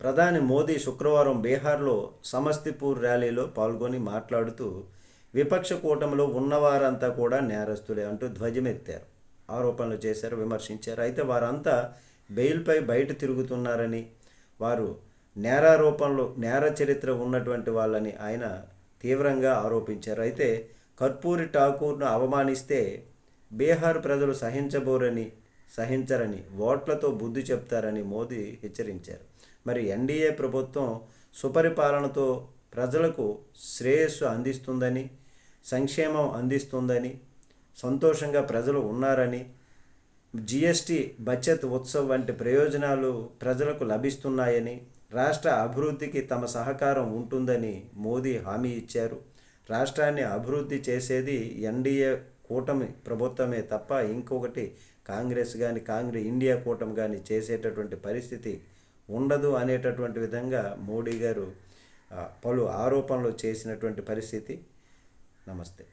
ప్రధాని మోదీ శుక్రవారం బీహార్లో సమస్తిపూర్ ర్యాలీలో పాల్గొని మాట్లాడుతూ విపక్ష కూటమిలో ఉన్నవారంతా కూడా నేరస్తులే అంటూ ధ్వజమెత్తారు. ఆరోపణలు చేశారు విమర్శించారు. అయితే వారంతా బెయిల్పై బయట తిరుగుతున్నారని వారు నేరారోపణలు నేర చరిత్ర ఉన్నటువంటి వాళ్ళని ఆయన తీవ్రంగా ఆరోపించారు. అయితే కర్పూరి ఠాకూర్ను అవమానిస్తే బీహార్ ప్రజలు సహించబోరని సహించరని ఓట్లతో బుద్ధి చెప్తారని మోదీ హెచ్చరించారు. మరి ఎన్డీఏ ప్రభుత్వం సుపరిపాలనతో ప్రజలకు శ్రేయస్సు అందిస్తుందని సంక్షేమం అందిస్తుందని సంతోషంగా ప్రజలు ఉన్నారని జిఎస్టి బచత్ ఉత్సవ్ వంటి ప్రయోజనాలు ప్రజలకు లభిస్తున్నాయని రాష్ట్ర అభివృద్ధికి తమ సహకారం ఉంటుందని మోదీ హామీ ఇచ్చారు. రాష్ట్రాన్ని అభివృద్ధి చేసేది ఎన్డీఏ కూటమి ప్రభుత్వమే తప్ప ఇంకొకటి కాంగ్రెస్ కానీ కాంగ్రెస్ ఇండియా కూటమి కానీ చేసేటటువంటి పరిస్థితి ఉండదు అనేటటువంటి విధంగా మోడీ గారు పలు ఆరోపణలు చేసినటువంటి పరిస్థితి. నమస్తే.